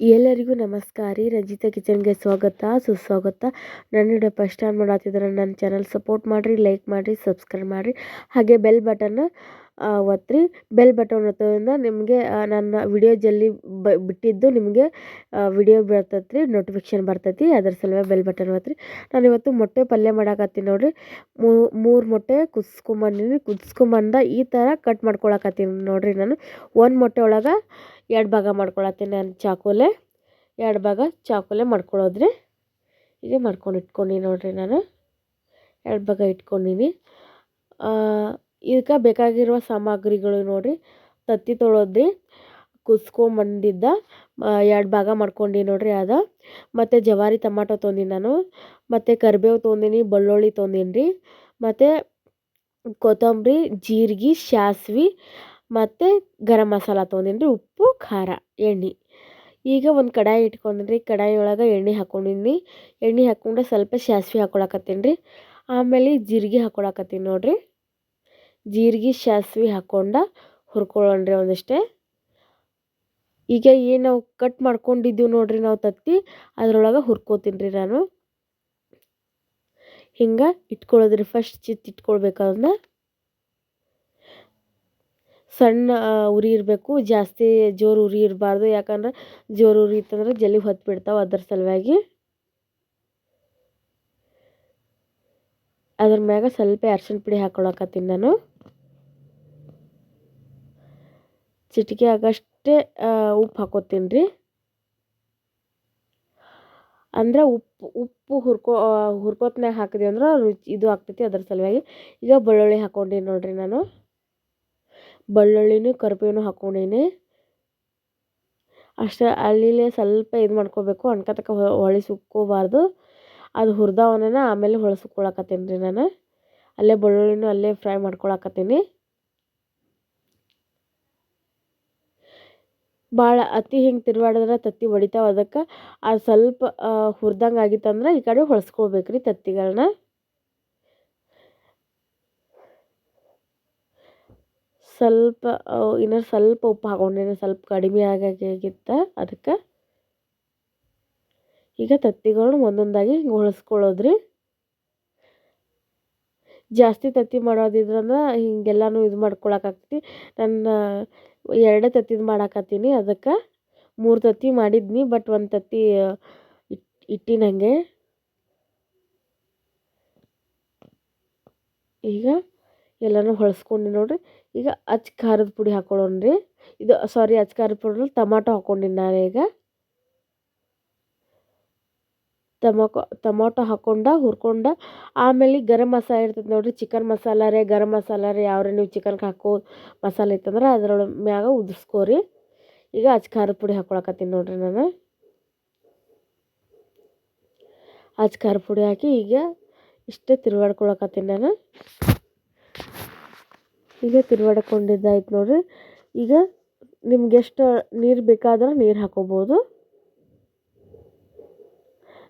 ಎಲ್ಲರಿಗೂ ನಮಸ್ಕಾರ. ರೀ ರಂಜಿತಾ ಕಿಚನ್ಗೆ ಸ್ವಾಗತ, ಸುಸ್ವಾಗತ. ನನ್ನ ವಿಡಿಯೋ ಫಸ್ಟ್ ಟೈಮ್ ನೋಡತ್ತಿದ್ರೆ ನನ್ನ ಚಾನಲ್ ಸಪೋರ್ಟ್ ಮಾಡಿರಿ, ಲೈಕ್ ಮಾಡಿರಿ, ಸಬ್ಸ್ಕ್ರೈಬ್ ಮಾಡಿರಿ. ಹಾಗೆ ಬೆಲ್ ಬಟನ್ನ ಒತ್ತಿರಿ. ಬೆಲ್ ಬಟನ್ ಒತ್ತೋದ್ರಿಂದ ನಿಮಗೆ ನನ್ನ ವಿಡಿಯೋ ಜಲ್ದಿ ಬಿಟ್ಟಿದ್ದು ನಿಮಗೆ ವಿಡಿಯೋ ಬರ್ತೈತೆ ನೋಟಿಫಿಕೇಶನ್ ಬರ್ತೈತಿ ಅದ್ರ ಸಲುವಾಗಿ ಬೆಲ್ ಬಟನ್ ಒತ್ತಿರಿ. ನಾನು ಇವತ್ತು ಮೊಟ್ಟೆ ಪಲ್ಯ ಮಾಡಾಕತ್ತೀನಿ ನೋಡಿರಿ. ಮೂರು ಮೊಟ್ಟೆ ಕುದಿಸ್ಕೊಂಬಂದಿನಿ ಕುದಿಸ್ಕೊಂಬಂದ ಈ ಥರ ಕಟ್ ಮಾಡ್ಕೊಳಕತ್ತೀನಿ ನೋಡಿರಿ ನಾನು. ಒಂದು ಮೊಟ್ಟೆ ಒಳಗೆ ಎರಡು ಭಾಗ ಮಾಡ್ಕೊಳತ್ತೀನಿ ನಾನು ಚಾಕುಲೆ. ಎರಡು ಭಾಗ ಚಾಕುಲೆ ಮಾಡ್ಕೊಳೋದ್ರಿ. ಹೀಗೆ ಮಾಡ್ಕೊಂಡು ಇಟ್ಕೊಂಡೀನಿ ನೋಡಿರಿ ನಾನು. ಎರಡು ಭಾಗ ಇಟ್ಕೊಂಡೀನಿ. ಇದಕ್ಕೆ ಬೇಕಾಗಿರುವ ಸಾಮಗ್ರಿಗಳು ನೋಡಿರಿ. ತತ್ತಿ ತೊಳೋದ್ರಿ, ಕುಸ್ಕೊಂಬಂದಿದ್ದ ಎರಡು ಭಾಗ ಮಾಡ್ಕೊಂಡು ನೋಡಿರಿ ಅದ. ಮತ್ತು ಜವಾರಿ ಟಮಾಟೊ ತೊಂದಿನಿ ನಾನು. ಮತ್ತು ಕರಿಬೇವು ತೊಂದಿನಿ, ಬೆಳ್ಳುಳ್ಳಿ ತೊಂದಿನಿ ರೀ ಮತ್ತು ಕೊತ್ತಂಬರಿ, ಜೀರಿಗೆ, ಸಾಸ್ವೆ, ಮತ್ತು ಗರಂ ಮಸಾಲ ತೊಂದಿನಿ ರೀ ಉಪ್ಪು, ಖಾರ, ಎಣ್ಣೆ. ಈಗ ಒಂದು ಕಡಾಯಿ ಇಟ್ಕೊಂಡಿನ್ರಿ. ರೀ ಕಡಾಯಿ ಒಳಗೆ ಎಣ್ಣೆ ಹಾಕ್ಕೊಂಡಿನಿ ಎಣ್ಣೆ ಹಾಕ್ಕೊಂಡು ಸ್ವಲ್ಪ ಸಾಸ್ವಿ ಹಾಕೊಳಕತ್ತೀನಿ ರೀ ಆಮೇಲೆ ಜೀರಿಗೆ ಹಾಕ್ಕೊಳಕತ್ತೀನಿ ನೋಡಿರಿ. ಜೀರಿಗೆ ಸಾಸ್ವೆ ಹಾಕ್ಕೊಂಡು ಹುರ್ಕೊಳ್ಳೋಣ್ರಿ ಒಂದಿಷ್ಟೇ ಈಗ ಏನು ನಾವು ಕಟ್ ಮಾಡ್ಕೊಂಡಿದ್ದೀವಿ ನೋಡಿರಿ ನಾವು ತತ್ತಿ, ಅದರೊಳಗೆ ಹುರ್ಕೋತೀನಿ ರೀ ನಾನು. ಹಿಂಗೆ ಇಟ್ಕೊಳ್ಳೋದ್ರಿ ಫಸ್ಟ್ ಚಿತ್ ಇಟ್ಕೊಳ್ಬೇಕು ಅದನ್ನ ಸಣ್ಣ ಉರಿ ಇರಬೇಕು, ಜಾಸ್ತಿ ಜೋರು ಉರಿ ಇರಬಾರ್ದು, ಯಾಕಂದ್ರೆ ಜೋರು ಉರಿ ಇತ್ತಂದ್ರೆ ಜಲ್ದಿ ಹೊತ್ತು ಬಿಡ್ತಾವೆ ಅದ್ರ ಸಲುವಾಗಿ. ಅದ್ರ ಮ್ಯಾಗ ಸ್ವಲ್ಪ ಅರ್ಶಿನ ಪುಡಿ ಹಾಕ್ಕೊಳಕತ್ತೀನಿ ನಾನು. ಚಿಟಿಕೆ ಆಗಷ್ಟೇ ಉಪ್ಪು ಹಾಕೋತೀನಿ ರೀ. ಅಂದ್ರೆ ಉಪ್ಪು ಉಪ್ಪು ಹುರ್ಕೋ ಹುರ್ಕೋತ್ನಾಗ ಹಾಕಿದೆ ಅಂದ್ರೆ ರುಚಿ, ಇದು ಆಗ್ತೈತಿ ಅದ್ರ ಸಲುವಾಗಿ. ಈಗ ಬೆಳ್ಳುಳ್ಳಿ ಹಾಕ್ಕೊಂಡೀನಿ ನೋಡಿರಿ ನಾನು. ಬೆಳ್ಳುಳ್ಳಿನೂ ಕರ್ಪೇನು ಹಾಕ್ಕೊಂಡೀನಿ ಅಷ್ಟೇ ಅಲ್ಲಿಲೇ ಸ್ವಲ್ಪ ಇದು ಮಾಡ್ಕೋಬೇಕು ಅನ್ಕತಕ್ಕ ಹೊಳೆ ಸುಕ್ಕೋಬಾರ್ದು. ಅದು ಹುರಿದವನ ಆಮೇಲೆ ಹೊಳಸ್ಕೊಳಕತ್ತೀನಿ ರೀ ನಾನು. ಅಲ್ಲೇ ಬೆಳ್ಳುಳ್ಳಿನೂ ಅಲ್ಲೇ ಫ್ರೈ ಮಾಡ್ಕೊಳಕತ್ತೀನಿ. ಭಾಳ ಅತಿ ಹಿಂಗೆ ತಿರುವಾಡಿದ್ರೆ ತತ್ತಿ ಒಡಿತಾವೆ ಅದಕ್ಕೆ. ಆ ಸ್ವಲ್ಪ ಹುರ್ದಂಗೆ ಆಗಿತ್ತಂದ್ರೆ ಈ ಕಡೆ ಹೊಳ್ಸ್ಕೊಳ್ಬೇಕು ರೀ ತತ್ತಿಗಳನ್ನ ಸ್ವಲ್ಪ ಇನ್ನೂ ಸ್ವಲ್ಪ ಉಪ್ಪು ಹಾಕೊಂಡೇನೆ ಸ್ವಲ್ಪ ಕಡಿಮೆ ಆಗಾಗಿತ್ತು ಅದಕ್ಕೆ. ಈಗ ತತ್ತಿಗಳನ್ನ ಒಂದೊಂದಾಗಿ ಹಿಂಗೆ ಹೊಳ್ಸ್ಕೊಳ್ಳೋದ್ರಿ ಜಾಸ್ತಿ ತತ್ತಿ ಮಾಡೋದಿದ್ರಂದ್ರೆ ಹಿಂಗೆಲ್ಲನೂ ಇದು ಮಾಡ್ಕೊಳಕ್ಕಾಗ್ತಿ ನನ್ನ ಎರಡೇ ತತ್ತಿದು ಮಾಡಾಕತ್ತೀನಿ. ಅದಕ್ಕೆ ಮೂರು ತತ್ತಿ ಮಾಡಿದ್ನಿ, ಬಟ್ ಒಂದು ತತ್ತಿ ಇಟ್ಟು ಇಟ್ಟಿನ ಹಂಗೆ ಈಗ ಎಲ್ಲನೂ ಹೊಳ್ಸ್ಕೊಂಡು ನೋಡಿರಿ. ಈಗ ಅಚ್ಚ ಖಾರದ ಪುಡಿ ಹಾಕೊಳ್ಳೋಣ ರೀ ಇದು ಸಾರಿ ಅಚ್ಚ ಖಾರದ ಪುಡಿ ಟಮಾಟೊ ಹಾಕ್ಕೊಂಡಿನಿ ನಾನು ಈಗ. ಟಮೊಕೊ ಟೊಮೊಟೊ ಹಾಕ್ಕೊಂಡು ಹುರ್ಕೊಂಡು, ಆಮೇಲೆ ಗರಂ ಮಸಾಲೆ ಇರ್ತೈತೆ ನೋಡಿರಿ, ಚಿಕನ್ ಮಸಾಲ ರೀ, ಗರಂ ಮಸಾಲ ರೀ, ಯಾವ್ರಿ ನೀವು ಚಿಕನ್ಗೆ ಹಾಕೋ ಮಸಾಲೆ ಇತ್ತಂದ್ರೆ ಅದ್ರೊಳಗೆ ಮ್ಯಾಗ ಉದುರ್ಸ್ಕೋರಿ. ಈಗ ಅಚ್ಚ ಖಾರದ ಪುಡಿ ಹಾಕ್ಕೊಳಕತ್ತೀನಿ ನೋಡಿರಿ ನಾನು. ಅಚ್ಚ ಖಾರ ಪುಡಿ ಹಾಕಿ ಈಗ ಇಷ್ಟೇ ತಿರುವಾಡ್ಕೊಳಕತ್ತೀನಿ ನಾನು. ಈಗ ತಿರುವಾಡ್ಕೊಂಡಿದ್ದಾಯ್ತು ನೋಡಿರಿ. ಈಗ ನಿಮ್ಗೆ ಎಷ್ಟು ನೀರು ಬೇಕಾದ್ರೆ ನೀರು ಹಾಕೋಬೋದು.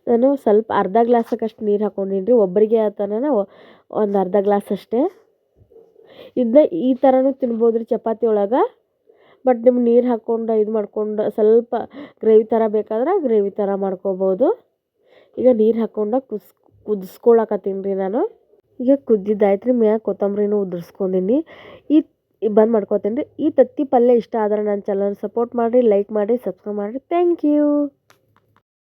ನಾನು ಸ್ವಲ್ಪ ಅರ್ಧ ಗ್ಲಾಸಕ್ಕಷ್ಟು ನೀರು ಹಾಕ್ಕೊಂಡಿನಿ ರೀ. ಒಬ್ಬರಿಗೆ ಆತನ ಒಂದು ಅರ್ಧ ಗ್ಲಾಸ್ ಅಷ್ಟೇ. ಇದನ್ನ ಈ ಥರನೂ ತಿನ್ಬೋದು ರೀ ಚಪಾತಿ ಒಳಗೆ. ಬಟ್ ನಿಮ್ಗೆ ನೀರು ಹಾಕ್ಕೊಂಡು ಇದು ಮಾಡ್ಕೊಂಡು ಸ್ವಲ್ಪ ಗ್ರೇವಿ ಥರ ಬೇಕಾದ್ರೆ ಗ್ರೇವಿ ಥರ ಮಾಡ್ಕೋಬೋದು. ಈಗ ನೀರು ಹಾಕ್ಕೊಂಡು ಕುಸ್ ಕುದಿಸ್ಕೊಳಕತ್ತೀನಿ ರೀ ನಾನು. ಈಗ ಕುದ್ದಿದ್ದಾಯ್ತು ರೀ ಮ್ಯಾಗ ಕೊತ್ತಂಬರಿನೂ ಉದುರ್ಸ್ಕೊಂಡೀನಿ. ಈ ಬಂದ್ ಮಾಡ್ಕೊತೀನಿ ರೀ. ಈ ತತ್ತಿ ಪಲ್ಯ ಇಷ್ಟ ಆದ್ರೆ ನನ್ನ ಚಾನಲ್ ಸಪೋರ್ಟ್ ಮಾಡಿರಿ ಲೈಕ್ ಮಾಡಿರಿ ಸಬ್ಸ್ಕ್ರೈಬ್ ಮಾಡಿರಿ. Thank you